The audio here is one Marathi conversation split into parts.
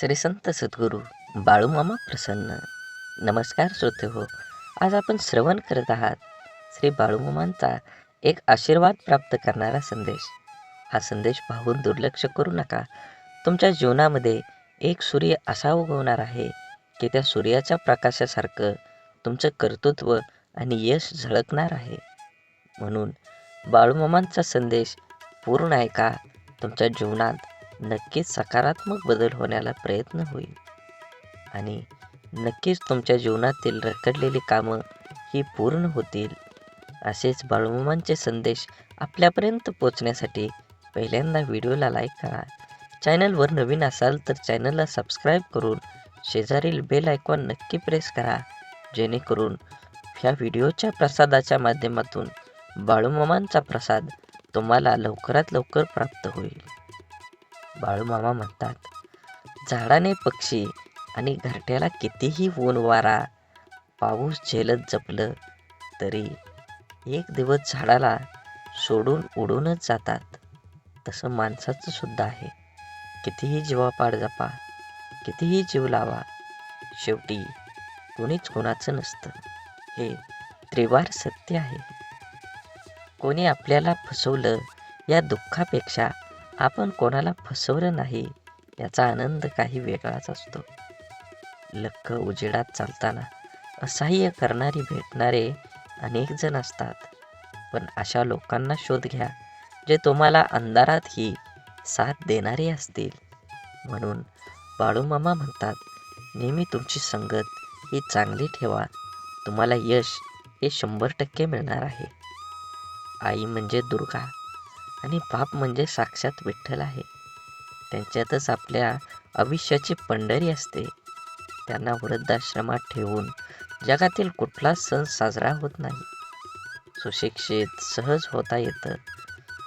श्री संत सद्गुरू बाळूमामा प्रसन्न. नमस्कार श्रोते हो आज आपण श्रवण करत आहात. श्री बाळूमामांचा एक आशीर्वाद प्राप्त करणारा संदेश. हा संदेश पाहून दुर्लक्ष करू नका. तुमच्या जीवनामध्ये एक सूर्य असा उगवणार आहे की त्या सूर्याच्या प्रकाशासारखं तुमचं कर्तृत्व आणि यश झळकणार आहे. म्हणून बाळूमामांचा संदेश पूर्ण ऐका तुमच्या जीवनात नक्कीच सकारात्मक बदल होण्याला प्रयत्न होईल. आणि नक्कीच तुमच्या जीवनातील रखडलेली कामं ही पूर्ण होतील असेच बाळूमामांचे संदेश आपल्यापर्यंत पोचण्यासाठी पहिल्यांदा व्हिडिओला लाईक करा. चॅनलवर नवीन असाल तर चॅनलला सबस्क्राईब करून शेजारील बेल आयकॉन नक्की प्रेस करा जेणेकरून ह्या व्हिडिओच्या प्रसादाच्या माध्यमातून बाळूमामांचा प्रसाद तुम्हाला लवकरात लवकर प्राप्त होईल. बाळूमामा म्हणतात झाडाने पक्षी आणि घरट्याला कितीही ऊन वारा पाऊस झेलत जपलं तरी एक दिवस झाडाला सोडून उडूनच जातात. तसं माणसाचं सुद्धा आहे. कितीही जीवापाड जपा कितीही जीव लावा शेवटी कोणीच कोणाचं नसतं. हे त्रिवार सत्य आहे. कोणी आपल्याला फसवलं या दुःखापेक्षा आपण कोणाला फसवलं नाही याचा आनंद काही वेगळाच असतो. लख उजेडात चालताना असह्य करणारी भेटणारे अनेक जण असतात. पण अशा लोकांना शोध घ्या जे तुम्हाला अंधारातही साथ देणारे असतील. म्हणून बाळूमामा म्हणतात नेहमी तुमची संगत ही चांगली ठेवा. तुम्हाला यश हे शंभर टक्के मिळणार आहे. आई म्हणजे दुर्गा. आणि बाप म्हणजे साक्षात विठ्ठल आहे. त्यांच्यातच आपल्या आयुष्याची पंढरी असते. त्यांना वृद्धाश्रमात ठेवून जगातील कुठलाच सण साजरा होत नाही. सुशिक्षित सहज होता येतं.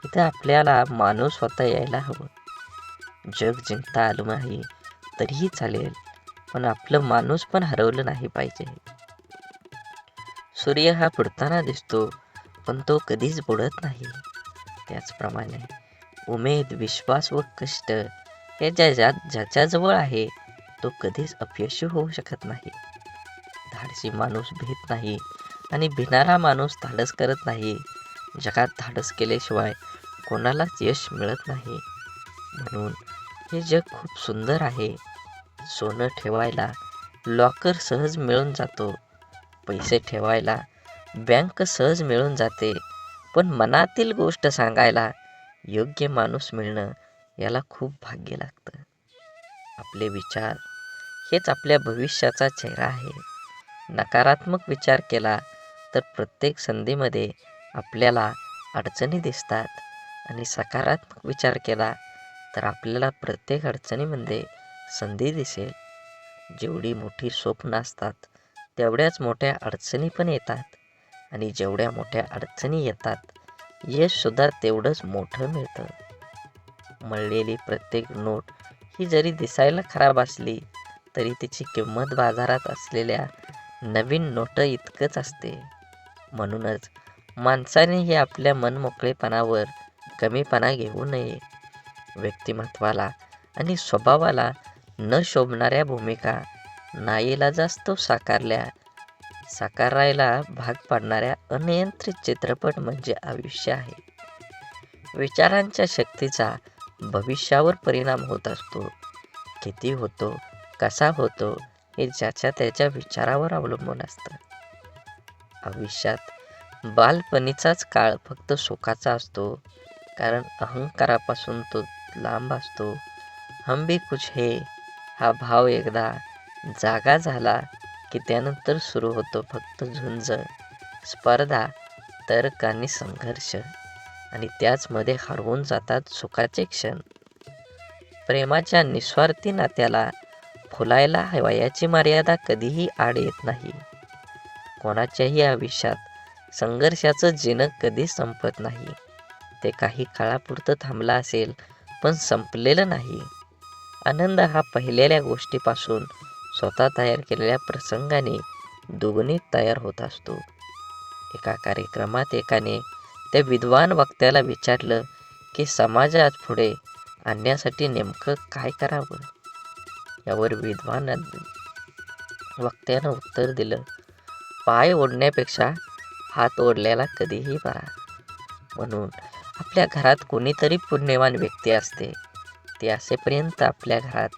इथं आपल्याला माणूस होता यायला हवं. जग जिंकता आलं नाही तरीही चालेल. पण आपलं माणूस पण हरवलं नाही पाहिजे. सूर्य हा बुडताना दिसतो पण तो कधीच बुडत नाही. त्याचप्रमाणे. उमेद विश्वास व कष्ट हे ज्या ज्याच्याजवळ आहे तो कधीच अपयशी होऊ शकत नाही. धाडसी माणूस भीत नाही आणि भिणारा माणूस धाडस करत नाही. जगात धाडस केल्याशिवाय कोणालाच यश मिळत नाही. म्हणून हे जग खूप सुंदर आहे. सोनं ठेवायला लॉकर सहज मिळून जातो. पैसे ठेवायला बँक सहज मिळून जाते. पण मनातील गोष्ट सांगायला योग्य माणूस मिळणं याला खूप भाग्य लागतं. आपले विचार हेच आपल्या भविष्याचा चेहरा आहे. नकारात्मक विचार केला तर प्रत्येक संधीमध्ये आपल्याला अडचणी दिसतात आणि सकारात्मक विचार केला तर आपल्याला प्रत्येक अडचणीमध्ये संधी दिसेल. जेवढी मोठी स्वप्न असतात तेवढ्याच मोठ्या अडचणी पण येतात. आणि जेवढ्या मोठ्या अडचणी येतात यशसुद्धा तेवढंच मोठं मिळतं. मळलेली प्रत्येक नोट ही जरी दिसायला खराब असली तरी तिची किंमत बाजारात असलेल्या नवीन नोट इतकंच असते. म्हणूनच माणसानेही आपल्या मनमोकळेपणावर कमीपणा घेऊ नये. व्यक्तिमत्वाला आणि स्वभावाला न शोभणाऱ्या भूमिका नाईला जास्त साकारल्या साकारायला भाग पाडणाऱ्या अनियंत्रित चित्रपट म्हणजे आयुष्य आहे. विचारांच्या शक्तीचा भविष्यावर परिणाम होत असतो. किती होतो कसा होतो हे ज्याच्या त्याच्या विचारावर अवलंबून असतं. आयुष्यात बालपणीचाच काळ फक्त सुखाचा असतो कारण अहंकारापासून तो लांब असतो. हम भी कुछ हे हा भाव एकदा जागा झाला की त्यानंतर सुरू होतो फक्त झुंज स्पर्धा तर्क आणि संघर्ष. आणि त्याचमध्ये हरवून जातात सुखाचे क्षण. प्रेमाच्या निस्वार्थी नात्याला फुलायला वयाची मर्यादा कधीही आड येत नाही. कोणाच्याही आयुष्यात संघर्षाचं जिणं कधी संपत नाही. ते काही काळापुरतं थांबलं असेल पण संपलेलं नाही. आनंद हा पहिलेल्या गोष्टीपासून स्वतः तयार केलेल्या प्रसंगाने दुगणीत तयार होत असतो. एका कार्यक्रमात एकाने त्या विद्वान वक्त्याला विचारलं की समाजात पुढे आणण्यासाठी नेमकं काय करावं? यावर विद्वान वक्त्यानं उत्तर दिलं पाय ओढण्यापेक्षा हात ओढल्याला कधीही बरा म्हणून आपल्या घरात कोणीतरी पुण्यवान व्यक्ती असते. ते असेपर्यंत आपल्या घरात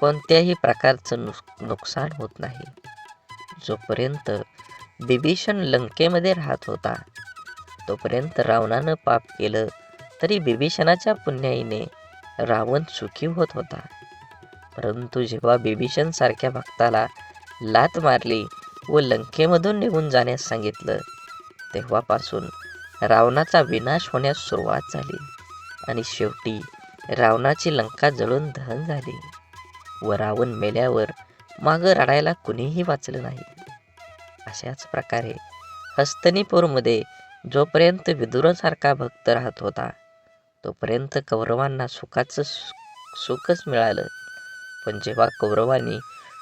कोणत्याही प्रकारचं नुक नुकसान होत नाही. जोपर्यंत बिभीषण लंकेमध्ये राहत होता तोपर्यंत रावणानं पाप केलं तरी बिभीषणाच्या पुण्याईने रावण सुखी होत होता. परंतु जेव्हा बिभीषणसारख्या भक्ताला लात मारली व लंकेमधून निघून जाण्यास सांगितलं तेव्हापासून रावणाचा विनाश होण्यास सुरुवात झाली आणि शेवटी रावणाची लंका जळून दहन झाली. व रावण मेल्यावर मागं रडायला कुणीही वाचलं नाही. अशाच प्रकारे हस्तनीपूरमध्ये जोपर्यंत विदुरासारखा भक्त राहत होता तोपर्यंत कौरवांना सुखाचं सु- सुखच मिळालं. पण जेव्हा कौरवांनी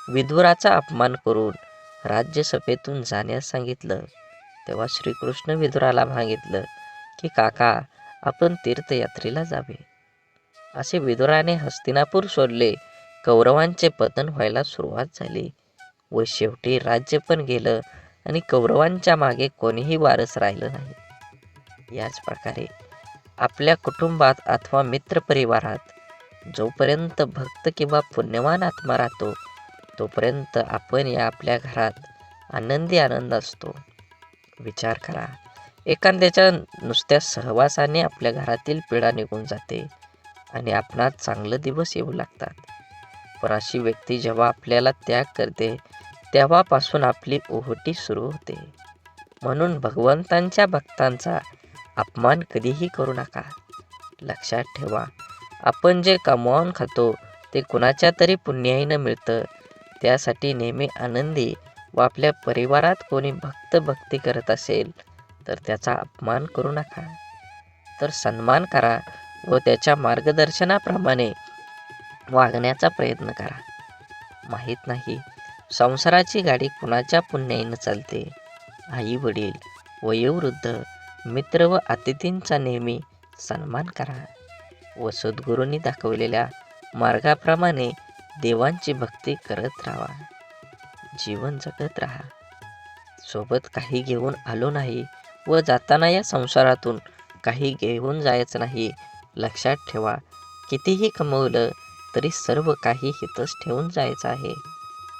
विदुराचा अपमान करून राज्यसभेतून जाण्यास सांगितलं तेव्हा श्रीकृष्ण विदुराला सांगितलं की काका आपण तीर्थयात्रेला जावे. असे विदुराने हस्तिनापूर सोडले कौरवांचे पतन व्हायला सुरुवात झाली. व शेवटी राज्य पण गेलं आणि कौरवांच्या मागे कोणीही वारस राहिलं नाही. याच प्रकारे आपल्या कुटुंबात अथवा मित्रपरिवारात जोपर्यंत भक्त किंवा पुण्यवान आत्मा राहतो तोपर्यंत आपण या आपल्या घरात आनंदी आनंद असतो. विचार करा एखाद्याच्या नुसत्या सहवासाने आपल्या घरातील पिढा निघून जाते आणि आपणात चांगले दिवस येऊ लागतात. पण अशी व्यक्ती जेव्हा आपल्याला त्याग करते तेव्हापासून आपली ओहोटी सुरू होते. म्हणून भगवंतांच्या भक्तांचा अपमान कधीही करू नका. लक्षात ठेवा आपण जे कमावून खातो ते कुणाच्या तरी पुण्याईनं मिळतं. त्यासाठी नेहमी आनंदी व आपल्या परिवारात कोणी भक्त भक्ती करत असेल तर त्याचा अपमान करू नका. तर सन्मान करा व त्याच्या मार्गदर्शनाप्रमाणे वागण्याचा प्रयत्न करा. माहीत नाही संसाराची गाडी कुणाच्या पुण्याईनं चालते? आई वडील वयोवृद्ध मित्र व अतिथींचा नेहमी सन्मान करा. व सद्गुरूंनी दाखवलेल्या मार्गाप्रमाणे देवांची भक्ती करत राहा. जीवन जगत राहा. सोबत काही घेऊन आलो नाही व जाताना या संसारातून काही घेऊन जायचं नाही लक्षात ठेवा. कितीही कमवलं तरी सर्व काही हितच ठेवून जायचं आहे.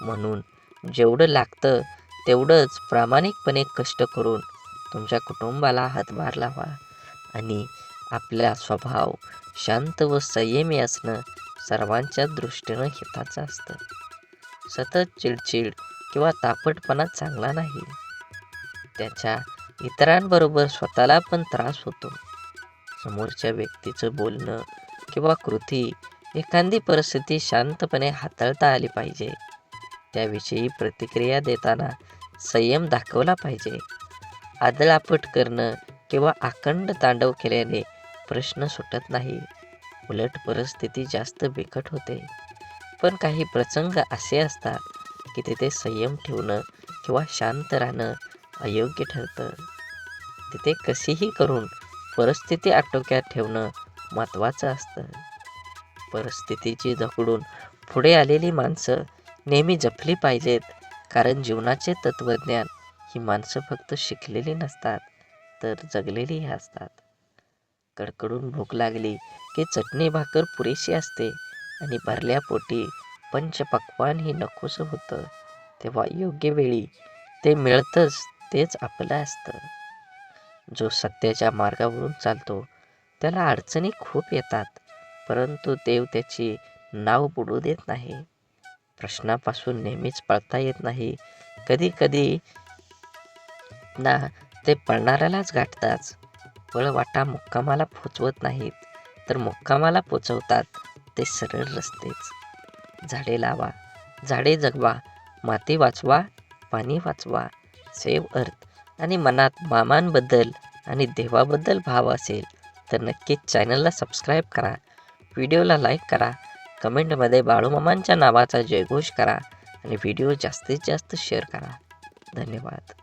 म्हणून जेवढं लागतं तेवढंच प्रामाणिकपणे कष्ट करून तुमच्या कुटुंबाला हातभार लावा आणि आपला स्वभाव शांत व संयमी असणं सर्वांच्या दृष्टीनं हिताचं असतं. सतत चिडचिड किंवा तापटपणा चांगला नाही. त्याच्या इतरांबरोबर स्वतःला पण त्रास होतो. समोरच्या व्यक्तीचं बोलणं किंवा कृती एखादी परिस्थिती शांतपणे हाताळता आली पाहिजे. त्याविषयी प्रतिक्रिया देताना संयम दाखवला पाहिजे. आदळापट करणं किंवा आखंड तांडव केल्याने प्रश्न सुटत नाही. उलट परिस्थिती जास्त बिकट होते. पण काही प्रसंग असे असतात की तिथे संयम ठेवणं किंवा शांत राहणं अयोग्य ठरतं. तिथे कशीही करून परिस्थिती आटोक्यात ठेवणं महत्त्वाचं असतं. परिस्थितीची जखडून पुढे आलेली माणसं नेहमी जपली पाहिजेत कारण जीवनाचे तत्त्वज्ञान ही माणसं फक्त शिकलेली नसतात तर जगलेलीही असतात. कडकडून भूक लागली की चटणी भाकर पुरेशी असते आणि भरल्या पोटी पंचपक्वान ही नकोसं होतं. तेव्हा योग्य वेळी ते मिळतंच तेच आपलं असतं. जो सत्याच्या मार्गावरून चालतो त्याला अडचणी खूप येतात. परंतु देव त्याची नाव बुडू देत नाही. प्रश्नापासून नेहमीच पळता येत नाही. कधी कधी ना ते पळणाऱ्यालाच गाठताच पळवाटा मुक्कामाला पोचवत नाहीत. तर मुक्कामाला पोचवतात ते सरळ रस्तेच. झाडे लावा झाडे जगवा माती वाचवा पाणी वाचवा सेव अर्थ आणि मनात मामांबद्दल आणि देवाबद्दल भाव असेल तर नक्कीच चॅनलला सबस्क्राईब करा. व्हिडिओला लाईक करा. कमेंटमध्ये बाळूमामांच्या नावाचा जयघोष करा आणि व्हिडिओ जास्तीत जास्त शेअर करा. धन्यवाद.